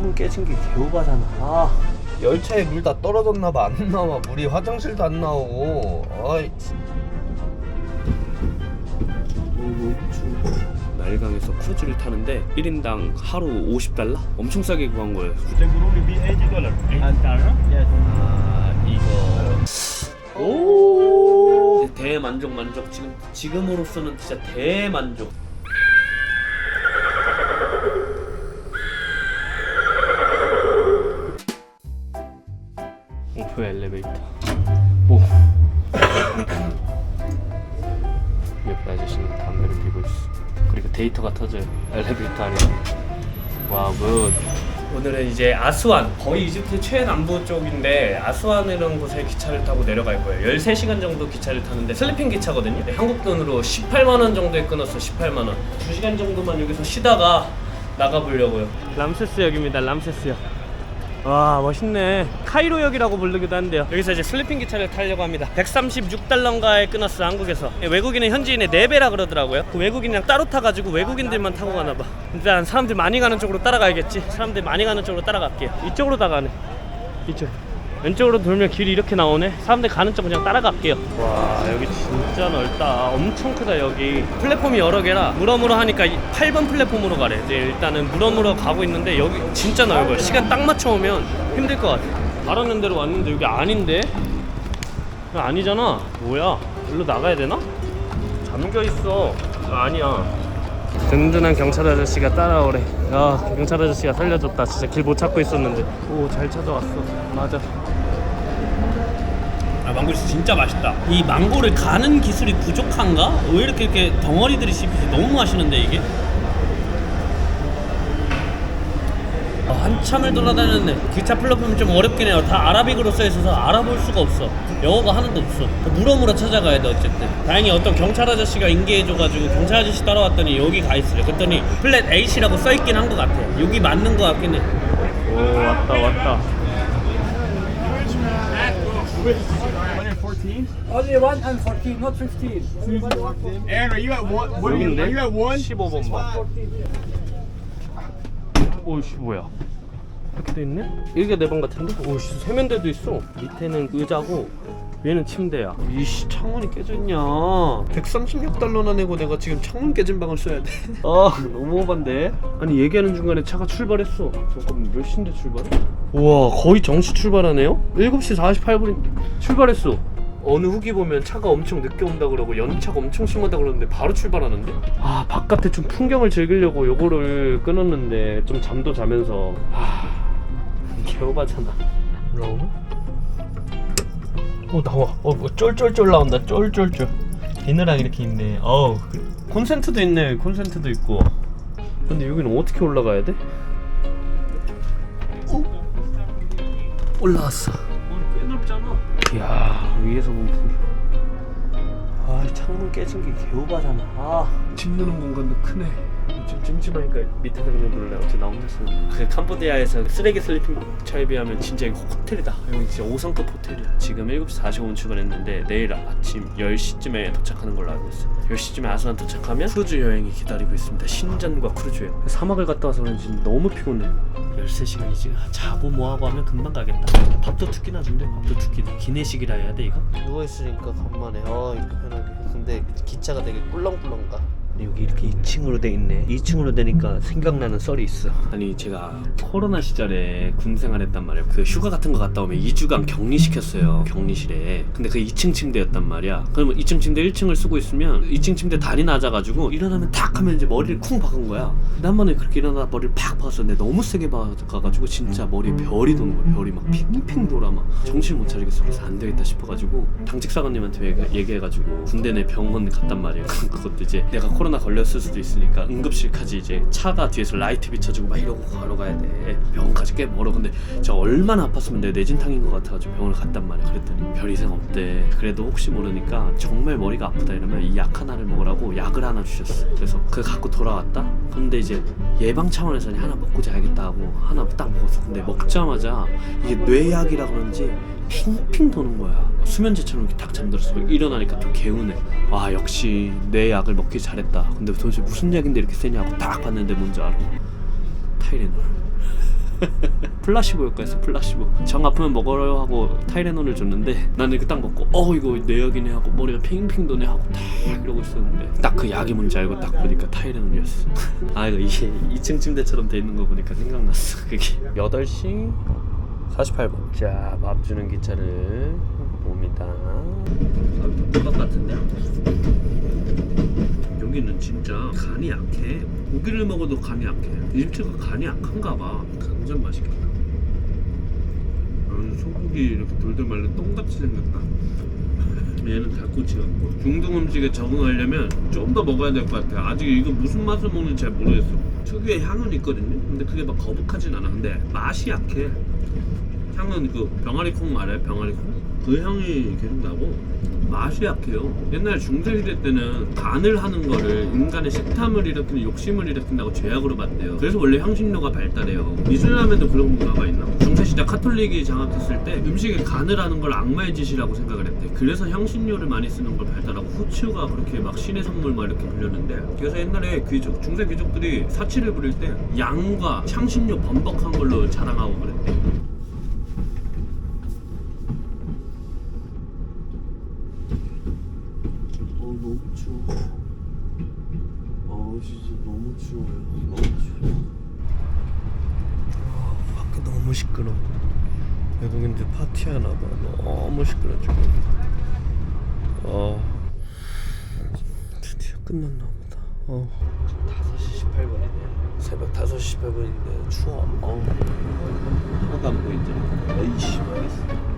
창문 깨진 게 개오바잖아. 아, 열차에 물 다 떨어졌나 봐. 안 나와. 물이 화장실도 안 나오고. 아이. 날강에서 크루즈를 타는데 1인당 하루 50달러? 엄청 싸게 구한 거예요. It would only be 80 dollars. 80 dollar? Yes. 아 이거 오 대만족 만족 지금 지금으로서는 진짜 대만족. 엘리베이터. 오. 옆에 아저씨는 담배를 피고 있어. 그리고 데이터가 터져요. 엘리베이터 안에. 와, 굿. 오늘은 이제 아스완 거의 이집트 최남부 쪽인데 아스완이라는 곳에 기차를 타고 내려갈 거예요 13시간 정도 기차를 타는데 슬리핑 기차거든요 한국 돈으로 18만 원 정도에 끊었어 18만 원 2시간 정도만 여기서 쉬다가 나가보려고요 람세스역입니다 람세스역 와 멋있네. 카이로역이라고 부르기도 한데요. 여기서 이제 슬리핑 기차를 타려고 합니다. 136달러인가에 끊었어 한국에서. 외국인은 현지인의 4배라 그러더라고요. 그 외국인이랑 따로 타가지고 외국인들만 타고 가나봐. 일단 사람들 많이 가는 쪽으로 따라가야겠지? 사람들 많이 가는 쪽으로 따라갈게요. 이쪽으로 다 가네. 이쪽 왼쪽으로 돌면 길이 이렇게 나오네 사람들 가는 쪽 그냥 따라갈게요 와 여기 진짜 넓다 엄청 크다 여기 플랫폼이 여러 개라 무러무러 하니까 8번 플랫폼으로 가래 이제 일단은 무러무러 가고 있는데 여기 진짜 넓어요 시간 딱 맞춰 오면 힘들 것 같아 바라는 대로 왔는데 여기 아닌데 아니잖아 뭐야 일로 나가야 되나? 잠겨 있어 아니야 든든한 경찰 아저씨가 따라오래. 야, 경찰 아저씨가 살려줬다. 진짜 길 못 찾고 있었는데. 오, 잘 찾아왔어. 맞아. 아, 망고리스 진짜 맛있다. 이 망고를 가는 기술이 부족한가? 왜 이렇게 이렇게 덩어리들이 씹히지? 너무 맛있는데 이게? 아, 한참을 돌아다녔는데 기차 플랫폼이 좀 어렵긴 해요. 다 아라빅으로 써 있어서 알아볼 수가 없어. 영어가 하나도 없어. 물어물어 찾아가야 돼 어쨌든. 다행히 어떤 경찰 아저씨가 인계해줘가지고 경찰 아저씨 따라왔더니 여기 가 있어요. 그랬더니 플랫 H라고 써 있긴 한 것 같아. 여기 맞는 것 같긴 해. 오 왔다 왔다. 114? Only one and 14, not 15. Only one and 14. Aaron, are you at one? What are you, 여긴데? are you at one? 15번만. 오씨 뭐야? 이렇게 돼 있네? 여기가 내 방 같은데? 오씨 세면대도 있어. 밑에는 의자고 위에는 침대야. 이씨 창문이 깨져 있냐? 136달러나 내고 내가 지금 창문 깨진 방을 써야 돼. 아 너무 오반데? 아니 얘기하는 중간에 차가 출발했어. 잠깐만 몇 시인데 출발해? 우와 거의 정시 출발하네요? 7시 48분에 출발했어. 어느 후기 보면 차가 엄청 늦게 온다 그러고 연차가 엄청 심하다 그러는데 바로 출발하는데? 아 바깥에 좀 풍경을 즐기려고 요거를 끊었는데 좀 잠도 자면서 아 개오바잖아 나오나? 어 나와. 어 뭐 쫄쫄쫄 나온다. 쫄쫄쫄. 비느랑 이렇게 있네. 어우. 콘센트도 있네. 콘센트도 있고. 근데 여기는 어떻게 올라가야 돼? 어? 올라왔어. 꽤 넓잖아. 이야 위에서 보면 아 창문 깨진 게 개오바잖아. 아 침누는 공간도 크네. 좀 찜찜하니까 밑에서 그냥 놀래. 어째 나 혼자 쓰는 그 캄보디아에서 쓰레기 슬리핑차에 비하면 진짜 이거 호텔이다. 여기 진짜 5성급 호텔이야. 지금 7시 45분 출발했는데 내일 아침 10시쯤에 도착하는 걸로 알고 있어. 10시쯤에 아스완 도착하면 크루즈 여행이 기다리고 있습니다. 신전과 크루즈 여행. 사막을 갔다 와서 그런지 너무 피곤해. 13시간이지 자고 뭐하고 하면 금방 가겠다. 밥도 툭기나 준대 밥도 툭기나. 기내식이라 해야 돼 이거? 누워있으니까 간만에. 아, 이거 편하게. 근데 기차가 되게 꿀렁꿀렁 가. 여기 이렇게 2층으로 돼 있네. 2층으로 되니까 생각나는 썰이 있어. 아니 제가 코로나 시절에 군 생활했단 말이에요. 그 휴가 같은 거 갔다 오면 2주간 격리시켰어요 격리실에. 근데 그 2층 침대였단 말이야. 그러면 2층 침대 1층을 쓰고 있으면 2층 침대 다리 낮아가지고 일어나면 탁 하면 이제 머리를 쿵 박은 거야. 근데 한 번에 그렇게 일어나다 머리를 팍 박았었는데 너무 세게 박아가지고 진짜 머리에 별이 도는 거야. 별이 막 핑핑 돌아 막. 정신 못 차리겠어. 그래서 안 되겠다 싶어가지고 당직 사관님한테 얘기- 얘기해가지고 군대 내 병원 갔단 말이에요. 그것도 이제 내가 코로나 걸렸을 수도 있으니까 응급실까지 이제 차가 뒤에서 라이트 비춰주고 막 이러고 걸어가야 돼. 병원까지 꽤 멀어. 근데 저 얼마나 아팠으면 내 내진탕인 것 같아가지고 병원을 갔단 말이야. 그랬더니 별 이상 없대. 그래도 혹시 모르니까 정말 머리가 아프다 이러면 이 약 하나를 먹으라고 약을 하나 주셨어. 그래서 그거 갖고 돌아왔다. 근데 이제 예방 차원에서는 하나 먹고 자야겠다 하고 하나 딱 먹었어. 근데 먹자마자 이게 뇌약이라 그런지 핑핑 도는 거야. 수면제처럼 이렇게 딱 잠들었어 일어나니까 또 개운해. 와 역시 내 약을 먹기 잘했다. 근데 도대체 무슨 약인데 이렇게 세냐고 딱 봤는데 뭔지 알아? 타이레놀. 플라시보였까 했어 플라시보. 정 아프면 먹어요 하고 타이레놀을 줬는데 나는 이거 딱 먹고 어 이거 내 약이네 하고 머리가 핑핑 도네 하고 딱 이러고 있었는데 딱 그 약이 뭔지 알고 딱 보니까 타이레놀이었어. 아 이거 이게 2층 침대처럼 돼 있는 거 보니까 생각났어 그게. 8시 48분 자밥 주는 기차를 봅니다 아, 똑같 같은데 여기는 진짜 간이 약해. 고기를 먹어도 간이 약해. 이 집체가 간이 약한가 봐. 완전 맛있겠다. 아, 소고기 이렇게 돌돌 말린 똥같이 생겼다. 얘는 달꼬치 같고 중동 음식에 적응하려면 좀 더 먹어야 될 것 같아. 아직 이거 무슨 맛을 먹는지 잘 모르겠어. 특유의 향은 있거든요. 근데 그게 막 거북하진 않아. 근데 맛이 약해. 향은 그 병아리 콩 알아요? 병아리 콩? 그 향이 계속 나고 맛이 약해요. 옛날 중세시대 때는 간을 하는 거를 인간의 식탐을 일으키는 욕심을 일으킨다고 죄악으로 봤대요. 그래서 원래 향신료가 발달해요. 이슬람에도 그런 문화가 있나? 중세시대 카톨릭이 장악했을 때 음식에 간을 하는 걸 악마의 짓이라고 생각을 했대. 그래서 향신료를 많이 쓰는 걸 발달하고 후추가 그렇게 막 신의 선물 막 이렇게 불렸는데 그래서 옛날에 귀족, 중세 귀족들이 사치를 부릴 때 양과 향신료 범벅한 걸로 자랑하고 그랬 대. 어 너무 추워. 어 진짜 너무 추워요. 너무 추워. 아 밖에 너무 시끄러. 외국인들 파티하나 봐. 너무 시끄러 지금. 어 드디어 끝났나 보다. 어 5시 18분이네. 새벽 5시 18분인데 추워. 어. 하나도 안 보이죠? 어이씨 망했어.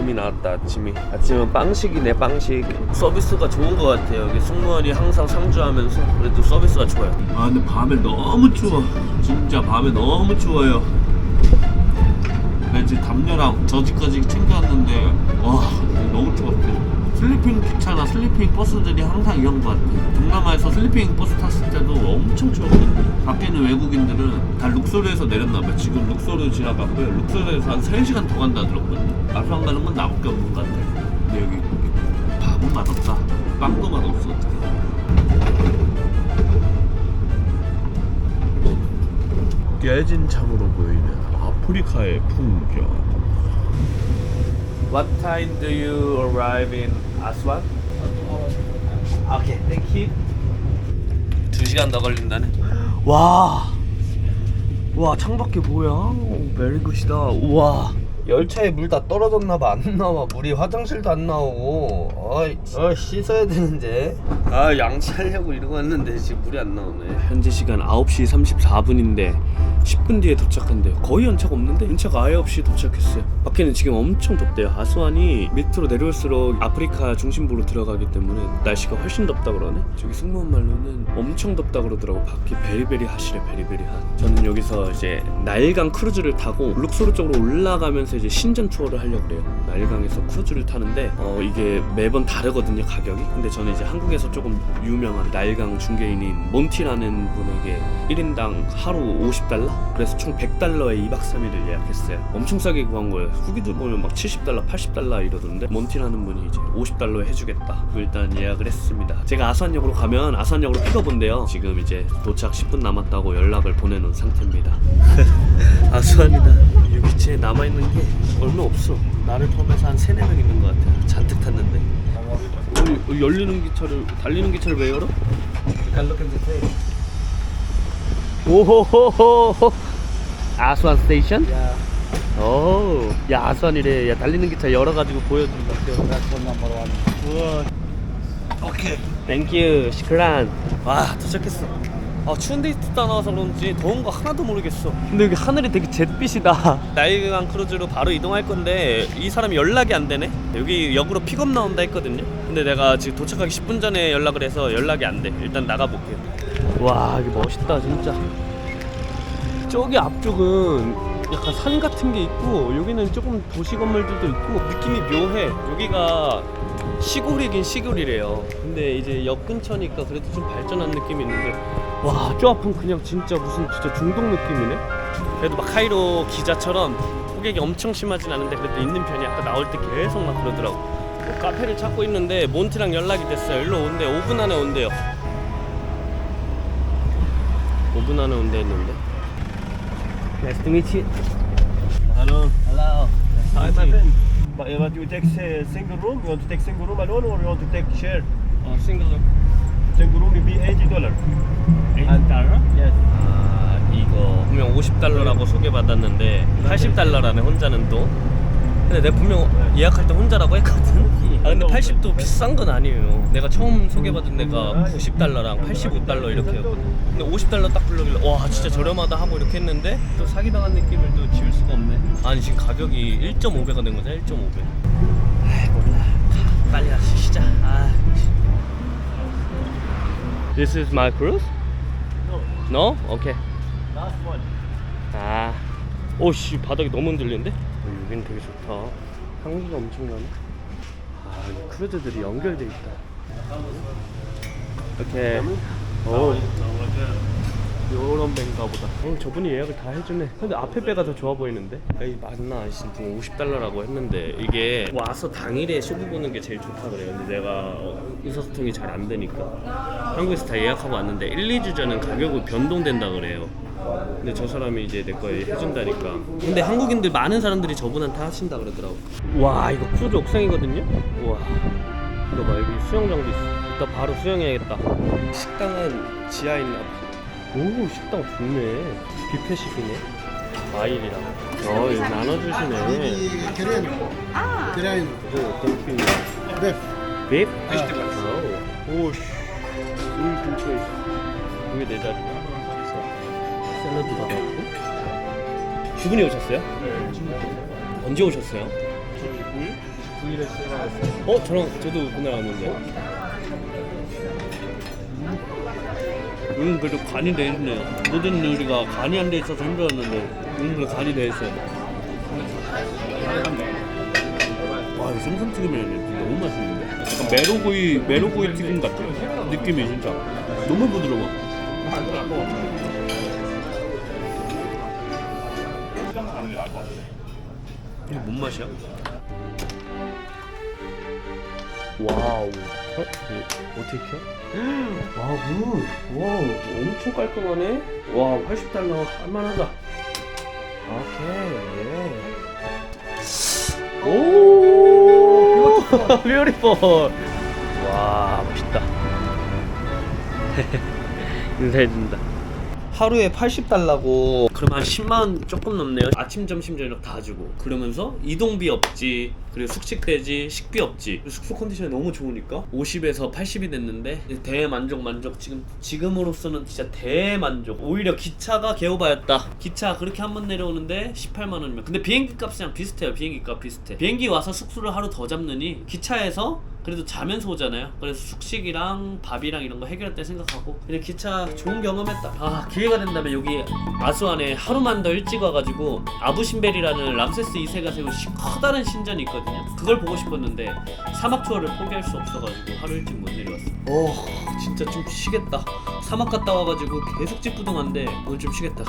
아침이 나왔다 아침이. 아침은 빵식이네 빵식. 서비스가 좋은 것 같아요. 여기 승무원이 항상 상주하면서 그래도 서비스가 좋아요. 아 근데 밤에 너무 추워. 진짜 밤에 너무 추워요. 나 이제 담요랑 저지까지 챙겨왔는데 와 너무 추웠어 슬리핑 기차나 슬리핑 버스들이 항상 이런 것 같아 동남아에서 슬리핑 버스 탔을 때도 엄청 추웠거든 밖에 있는 외국인들은 다 룩소르에서 내렸나 봐요. 지금 룩소르 지나갔고요. 룩소르에서 한 3시간 더 간다 들었거든요. 아프랑 가는 건 나밖에 없는 것 같아 근데 여기 밥은 맛없다. 빵도 맛없어. 깨진 창으로 보이는 아프리카의 풍경 What time do you arrive in Aswan? Okay, thank you. 두 시간 더 걸린다네. 와, 와 창밖에 뭐야? 오, 메리 굿이다. 우와. 열차에 물 다 떨어졌나 봐. 안 나와. 물이 화장실도 안 나오고. 어이, 어, 씻어야 되는데. 아, 양치하려고 이러고 왔는데 지금 물이 안 나오네. 현재 시간 9시 34분인데 10분 뒤에 도착한대요. 거의 연차가 없는데 연차가 아예 없이 도착했어요. 밖에는 지금 엄청 덥대요. 아스완이 밑으로 내려올수록 아프리카 중심부로 들어가기 때문에 날씨가 훨씬 덥다 그러네. 저기 승무원 말로는 엄청 덥다 그러더라고. 밖이 베리베리 핫이래 베리베리 핫. 저는 여기서 이제 나일강 크루즈를 타고 룩소르 쪽으로 올라가면서 이제 신전 투어를 하려고 그래요. 나일강에서 크루즈를 타는데 어 이게 매번 다르거든요 가격이. 근데 저는 이제 한국에서 조금 유명한 나일강 중개인인 몬티라는 분에게 1인당 하루 50달러? 그래서 총 100달러에 2박 3일을 예약했어요. 엄청 싸게 구한 거예요. 후기들 보면 막 70달러, 80달러 이러던데 몬티라는 분이 이제 50달러에 해주겠다. 일단 예약을 했습니다. 제가 아산역으로 가면 아산역으로 픽업 온대요. 지금 이제 도착 10분 남았다고 연락을 보내놓은 상태입니다. 아수안이다. 유기체에 남아있는 게 얼마 없어. 나를 포함해서 한 3, 4명 있는 것 같아. 잔뜩 탔는데. 어, 어, 열리는 기차를, 달리는 기차를 왜 열어? 오호호호 아수안 스테이션? 오, 야 아수안이래. 야 달리는 기차 열어가지고 보여준다. 우와. 오케이. 땡큐 시크란. 와 도착했어. 아 추운데 있다 나와서 그런지 더운 거 하나도 모르겠어. 근데 여기 하늘이 되게 잿빛이다. 나일강 크루즈로 바로 이동할 건데 이 사람이 연락이 안 되네. 여기 역으로 픽업 나온다 했거든요. 근데 내가 지금 도착하기 10분 전에 연락을 해서 연락이 안 돼. 일단 나가 볼게요. 와 이게 멋있다 진짜. 저기 앞쪽은 약간 산 같은 게 있고 여기는 조금 도시 건물들도 있고 느낌이 묘해. 여기가 시골이긴 시골이래요. 근데 이제 역 근처니까 그래도 좀 발전한 느낌이 있는데 와, 저 앞은 그냥 진짜 무슨 진짜 중동 느낌이네. 그래도 막 카이로 기자처럼 호객이 엄청 심하진 않은데 그래도 있는 편이 아까 나올 때 계속 막 그러더라고. 뭐 카페를 찾고 있는데 몬트랑 연락이 됐어요. 일로 온대. 5분 안에 온대요. 5분 안에 온대 했는데. Nice to meet you. Hello. Hello. Hi, my friend. But you want to take uh, single room? You want to take single room alone or you want to take share? 어, 싱 will be dollar. 달러? Yes. 아 이거 분명 50달러라고 소개받았는데 80달러라네 혼자는 또. 근데 내가 분명 예약할 때 혼자라고 했거든. 아 근데 80도 비싼 건 아니에요. 내가 처음 소개받은 데가 90달러랑 85달러 이렇게 였거든 근데 50달러 딱 불러길래 와 진짜 저렴하다 하고 이렇게 했는데 또 사기당한 느낌을 또 지울 수가 없네. 아니 지금 가격이 1.5배가 된 거잖아 1.5배. 아이 몰라. 빨리 가서 쉬자 아. This is my cruise? No. No? Okay Last one. 아, 오씨 바닥이 너무 흔들리는데? 어, 여기는 되게 좋다. 향기가 엄청나네. 아, 이 크루즈들이 연결돼 있다. 이렇게. 오, 요런 배인가 보다. 어, 저분이 예약을 다 해주네. 근데 앞에 배가 더 좋아 보이는데? 에이, 맞나? 지금 50달러라고 했는데 이게 와서 당일에 쇼부 보는 게 제일 좋다 그래요. 근데 내가 어, 의사소통이 잘 안 되니까 한국에서 다 예약하고 왔는데 1, 2주 전은 가격이 변동된다 그래요. 근데 저 사람이 이제 내 거에 해준다니까. 근데 한국인들 많은 사람들이 저분한테 하신다 그러더라고. 와 이거 크루즈 옥상이거든요. 와 이거 봐 여기 수영장도 있어. 이따 바로 수영해야겠다. 식당은 지하에 있나 봐. 오 식당 좋네. 뷔페식이네. 과일이랑. 어 여기 나눠주시네. Korean. Korean. 오 땡큐. Beef. 빅? 오, 오, 씨. 물 근처에 있어. 이게 내 자리야. 샐러드 받았고. 두 분이 오셨어요? 네. 언제 오셨어요? 9일에 시작했어요. 어? 저랑 저도 그날 왔는데. 음, 그래도 간이 돼 있네요. 모든 요리가 간이 안 돼 있어서 힘들었는데, 음, 그래 간이 돼 있어요. 와, 이거 생선튀김이 너무 맛있는데? 약간 메로구이, 메로구이 튀김 같아. 느낌이 진짜. 너무 부드러워. 이게 뭔 맛이야? 와우. 어? 이거 어떻게 켜? 와, 굿. 와, 엄청 깔끔하네. 와, 80달러 할만하다. 오케이. 오, 뷰티풀. 와, 멋있다. 인사해준다. 하루에 80달러고 그러면 한 10만 원 조금 넘네요. 아침, 점심, 저녁 다 주고. 그러면서 이동비 없지 그리고 숙식되지 식비 없지. 숙소 컨디션이 너무 좋으니까 50에서 80이 됐는데 대만족 만족. 지금 지금으로서는 진짜 대만족. 오히려 기차가 개오바였다. 기차 그렇게 한 번 내려오는데 18만 원이면. 근데 비행기 값이랑 비슷해요. 비행기 값 비슷해. 비행기 와서 숙소를 하루 더 잡느니 기차에서 그래도 자면서 오잖아요. 그래서 숙식이랑 밥이랑 이런 거 해결했다 생각하고. 그냥 기차 좋은 경험했다. 아 기회가 된다면 여기 아수안에 하루만 더 일찍 와가지고 아부신벨이라는 람세스 2세가 세운 시- 커다란 신전이 있거든요. 그걸 보고 싶었는데 사막 투어를 포기할 수 없어가지고 하루 일찍 못 내려왔어. 오 진짜 좀 쉬겠다. 사막 갔다 와가지고 계속 찌뿌둥한데 오늘 좀 쉬겠다.